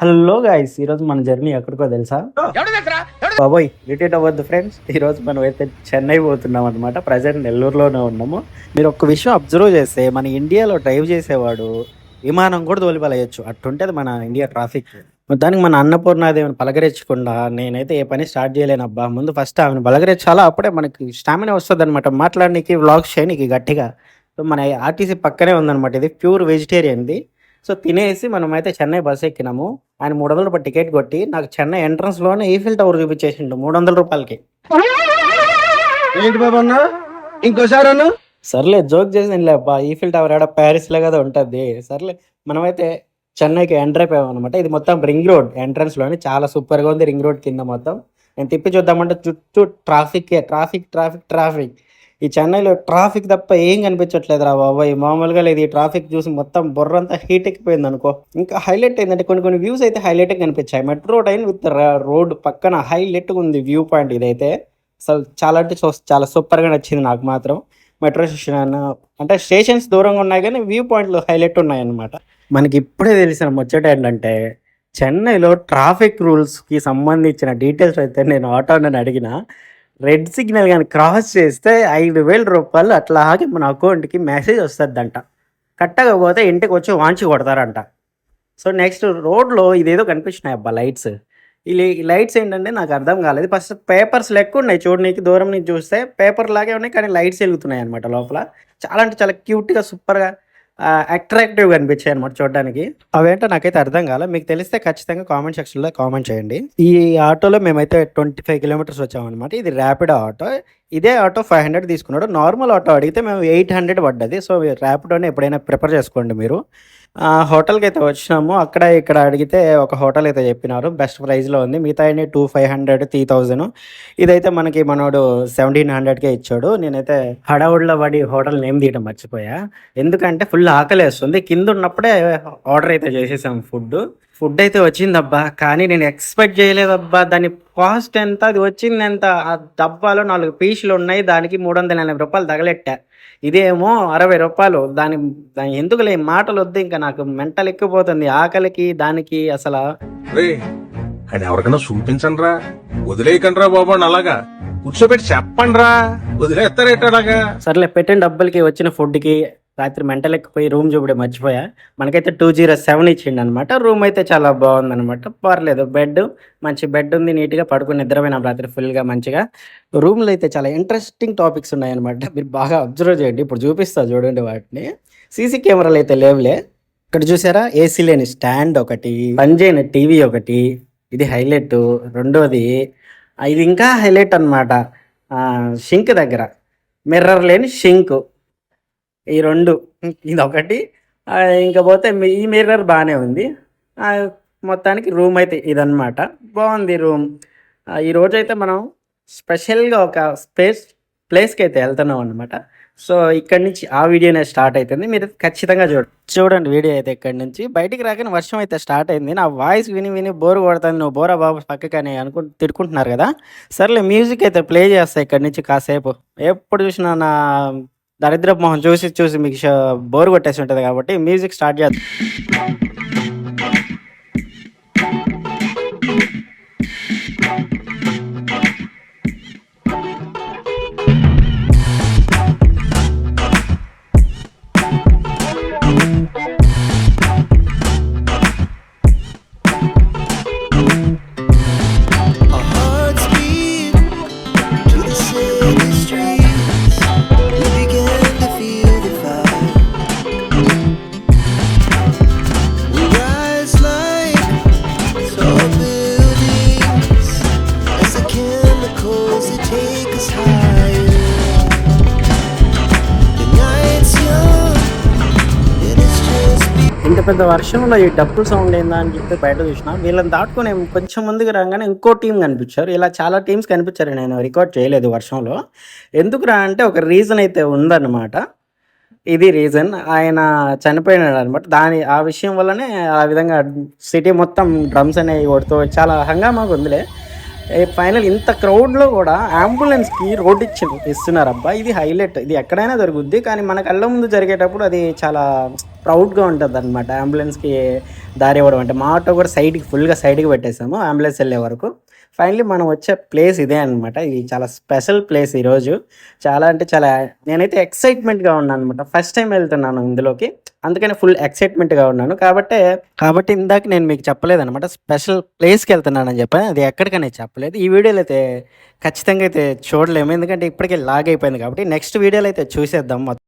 Hello guys ఈరోజు మన journey ఎక్కడికో తెలుసా? బాబోయ్ రిటైట్ అవ్వద్దు ఫ్రెండ్స్ ఈరోజు మనం అయితే చెన్నై పోతున్నాం అనమాట ప్రజెంట్ నెల్లూరులోనే ఉన్నాము. మీరు ఒక్క విషయం అబ్జర్వ్ చేస్తే మన ఇండియాలో డ్రైవ్ చేసేవాడు విమానం కూడా తోలిపలేయచ్చు అట్టుంటది మన ఇండియా ట్రాఫిక్ దానికి మన అన్నపూర్ణాదేవిని పలకరించకుండా నేనైతే ఏ పని స్టార్ట్ చేయలేను అబ్బా ముందు ఫస్ట్ ఆమెను పలకరించాలా? అప్పుడే మనకి స్టామినా వస్తుంది అనమాట మాట్లాడడానికి వ్లాగ్స్ చేయడానికి గట్టిగా. సో మన ఆర్టీసీ పక్కనే ఉందన్నమాట. ఇది ప్యూర్ వెజిటేరియన్ది సో తినేసి మనం అయితే చెన్నై బస్ ఎక్కినాము. ఆయన మూడు వందల రూపాయలు టికెట్ కొట్టి నాకు చెన్నై ఎంట్రన్స్లోనే ఈఫిల్ టవర్ చూపించేసిండు మూడు వందల రూపాయలకి. ఏంటి బాబు అన్న? ఇంకోసారి సర్లే జోక్ చేసింది లేపా ఈఫిల్ టవర్ ఆడ ప్యారిస్లో కదా ఉంటది. సర్లే మనమైతే చెన్నైకి ఎంటర్ అయిపోయాం అనమాట ఇది మొత్తం రింగ్ రోడ్ ఎంట్రన్స్లోని చాలా సూపర్గా ఉంది రింగ్ రోడ్ కింద మొత్తం. నేను తిప్పి చూద్దామంటే చుట్టూ ట్రాఫిక్ ట్రాఫిక్ ట్రాఫిక్ ట్రాఫిక్ ఈ చెన్నైలో ట్రాఫిక్ తప్ప ఏం కనిపించట్లేదు రా బాబాయ్. మామూలుగా లేదు ఈ ట్రాఫిక్ చూసి మొత్తం బుర్రంతా హీట్ ఎక్కిపోయింది అనుకో. ఇంకా హైలైట్ ఏంటంటే కొన్ని కొన్ని వ్యూస్ అయితే హైలైట్ కనిపించాయి. మెట్రో ట్రైన్ విత్ రోడ్ పక్కన హైలైట్ ఉంది వ్యూ పాయింట్ ఇదైతే. అసలు చాలా అంటే చూస్తే చాలా సూపర్గా నచ్చింది నాకు మాత్రం. మెట్రో స్టేషన్ అంటే స్టేషన్స్ దూరంగా ఉన్నాయి కానీ వ్యూ పాయింట్లు హైలైట్ ఉన్నాయి అన్నమాట మనకి ఇప్పుడే తెలిసిన ముచ్చట ఏంటంటే చెన్నైలో ట్రాఫిక్ రూల్స్కి సంబంధించిన డీటెయిల్స్ అయితే నేను ఆటోని అడిగిన రెడ్ సిగ్నల్ కానీ క్రాస్ చేస్తే ఐదు వేల రూపాయలు అట్లాగే మన అకౌంట్కి మెసేజ్ వస్తుందంట. కట్టకపోతే ఇంటికి వచ్చి వాంచి కొడతారంట. సో నెక్స్ట్ రోడ్లో ఇదేదో కనిపించినాయి అబ్బా లైట్స్ ఈ లైట్స్ ఏంటంటే నాకు అర్థం కాలేదు. ఫస్ట్ పేపర్స్ లెక్క ఉన్నాయి చూడడానికి దూరం నుంచి చూస్తే పేపర్ లాగే ఉన్నాయి కానీ లైట్స్ వెలుగుతున్నాయి అనమాట లోపల. చాలా అంటే చాలా క్యూట్గా సూపర్గా అట్రాక్టివ్గా అనిపించాయి అనమాట చూడడానికి. అవేంటో నాకైతే అర్థం కాలే. మీకు తెలిస్తే ఖచ్చితంగా కామెంట్ సెక్షన్లో కామెంట్ చేయండి. ఈ ఆటోలో మేమైతే ట్వంటీ ఫైవ్ కిలోమీటర్స్ వచ్చామన్నమాట. ఇది ర్యాపిడో ఆటో. ఇదే ఆటో ఫైవ్ హండ్రెడ్ తీసుకున్నాడు. నార్మల్ ఆటో అడిగితే మేము ఎయిట్ హండ్రెడ్ పడ్డది. సో ర్యాపిడోని ఎప్పుడైనా ప్రిపేర్ చేసుకోండి మీరు. హోటల్కి అయితే వచ్చినాము. అక్కడ ఇక్కడ అడిగితే ఒక హోటల్ అయితే చెప్పినారు. బెస్ట్ ప్రైస్లో ఉంది. మిగతా two five hundred three thousand. ఇదైతే మనకి మనోడు సెవెంటీన్ హండ్రెడ్కే ఇచ్చాడు. నేనైతే హడావుడిలో పడి హోటల్ నేమ్ తీయడం మర్చిపోయా. ఎందుకంటే ఫుల్ ఆకలి వేస్తుంది కింద ఉన్నప్పుడే ఆర్డర్ అయితే చేసేసాం ఫుడ్ ఫుడ్ అయితే వచ్చిందబ్బా కానీ నేను ఎక్స్పెక్ట్ చేయలేదబ్బా. దాని కాస్ట్ ఎంత? అది వచ్చింది ఎంత? ఆ డబ్బాలో నాలుగు పీసులు ఉన్నాయి దానికి మూడు వందల ఎనభై రూపాయలు తగలెట్టా. ఇదేమో అరవై రూపాయలు. దాని దాని ఎందుకులే? మాటలు వద్దు ఇంకా నాకు మెంటల్ ఎక్కిపోతుంది. ఆకలికి దానికి అసలు. ఆయన ఎవరికైనా చూపించండి రా వదిలేయకండి రా బాబు అలాగా. కూర్చోబెట్టి చెప్పండి రా వదిలేస్తారేట అలాగా? సర్లే పెట్టిన డబ్బులకి వచ్చిన ఫుడ్కి రాత్రి మెంటల్ ఎక్కిపోయి రూమ్ చూపుడే మర్చిపోయా. మనకైతే టూ జీరో సెవెన్ ఇచ్చిండు అనమాట రూమ్ అయితే చాలా బాగుంది అనమాట పర్లేదు బెడ్ మంచి బెడ్ ఉంది నీట్గా పడుకుని నిద్రపోయినాం రాత్రి ఫుల్గా మంచిగా. రూమ్లో అయితే చాలా ఇంట్రెస్టింగ్ టాపిక్స్ ఉన్నాయన్నమాట. మీరు బాగా అబ్జర్వ్ చేయండి ఇప్పుడు చూపిస్తా చూడండి వాటిని. సీసీ కెమెరాలు అయితే లేవులే. ఇక్కడ చూసారా? ఏసీ లేని స్టాండ్ ఒకటి పనిచేయని టీవీ ఒకటి ఇది హైలైట్. రెండోది ఇది ఇంకా హైలైట్ అనమాట షింక్ దగ్గర. మిర్రర్ లేని షింక్. ఈ రెండు. ఇది ఒకటి ఇంకా పోతే ఈ మిర్రర్ బాగానే ఉంది. మొత్తానికి రూమ్ అయితే ఇదనమాట బాగుంది రూమ్. ఈ రోజు అయితే మనం స్పెషల్గా ఒక స్పేస్ ప్లేస్కి అయితే వెళ్తున్నాం అనమాట సో ఇక్కడి నుంచి ఆ వీడియోనే స్టార్ట్ అవుతుంది మీరు ఖచ్చితంగా చూడ చూడండి వీడియో అయితే ఇక్కడి నుంచి. బయటికి రాగానే వర్షం అయితే స్టార్ట్ అయింది. నా వాయిస్ విని విని బోర్ కొడుతుంది. నువ్వు బోరా బాబు పక్కకని అనుకు తిట్టుకుంటున్నారు కదా. సర్లే మ్యూజిక్ అయితే ప్లే చేస్తా ఇక్కడి నుంచి కాసేపు. ఎప్పుడు చూసినా నా దరిద్ర మొహం చూసి చూసి మీకు బోర్ కొట్టేసి ఉంటుంది కాబట్టి మ్యూజిక్ స్టార్ట్ చేద్దాం. పెద్ద వర్షంలో ఈ డబ్బులు సౌండ్ ఏందా అని చెప్పి బయట చూసిన వీళ్ళని దాటుకుని కొంచెం ముందుకు రాగానే ఇంకో టీం కనిపించారు. ఇలా చాలా టీమ్స్ కనిపించారు. నేను రికార్డ్ చేయలేదు వర్షంలో. ఎందుకు రా అంటే ఒక రీజన్ అయితే ఉందన్నమాట. ఇది రీజన్. ఆయన చనిపోయినాడు అనమాట దాని ఆ విషయం వల్లనే ఆ విధంగా సిటీ మొత్తం డ్రమ్స్ అనేవి కొడుతూ చాలా హంగామాగా ఉందిలే. ఫైనల్ ఇంత క్రౌడ్లో కూడా అంబులెన్స్కి రోడ్ ఇచ్చి ఇస్తున్నారు. అబ్బా ఇది హైలైట్. ఇది ఎక్కడైనా దొరుకుద్ది కానీ మన కళ్ళ ముందు జరిగేటప్పుడు అది చాలా ప్రౌడ్గా ఉంటుంది అనమాట అంబులెన్స్కి దారి ఇవ్వడం అంటే మా ఆటో కూడా సైడ్కి ఫుల్గా సైడ్కి పెట్టేసాము అంబులెన్స్ వెళ్ళే వరకు. ఫైనలీ మనం వచ్చే ప్లేస్ ఇదే అనమాట ఇది చాలా స్పెషల్ ప్లేస్ ఈరోజు చాలా అంటే చాలా నేనైతే ఎక్సైట్మెంట్గా ఉన్నాను అనమాట ఫస్ట్ టైం వెళ్తున్నాను ఇందులోకి. అందుకని ఫుల్ ఎక్సైట్మెంట్గా ఉన్నాను. కాబట్టి కాబట్టి ఇందాక నేను మీకు చెప్పలేదు అనమాట స్పెషల్ ప్లేస్కి వెళ్తున్నానని చెప్పాను. అది ఎక్కడికనే చెప్పలేదు. ఈ వీడియోలో అయితే ఖచ్చితంగా అయితే చూడలేము. ఎందుకంటే ఇప్పటికే లాగ్ అయిపోయింది కాబట్టి నెక్స్ట్ వీడియోలో అయితే చూసేద్దాం మొత్తం.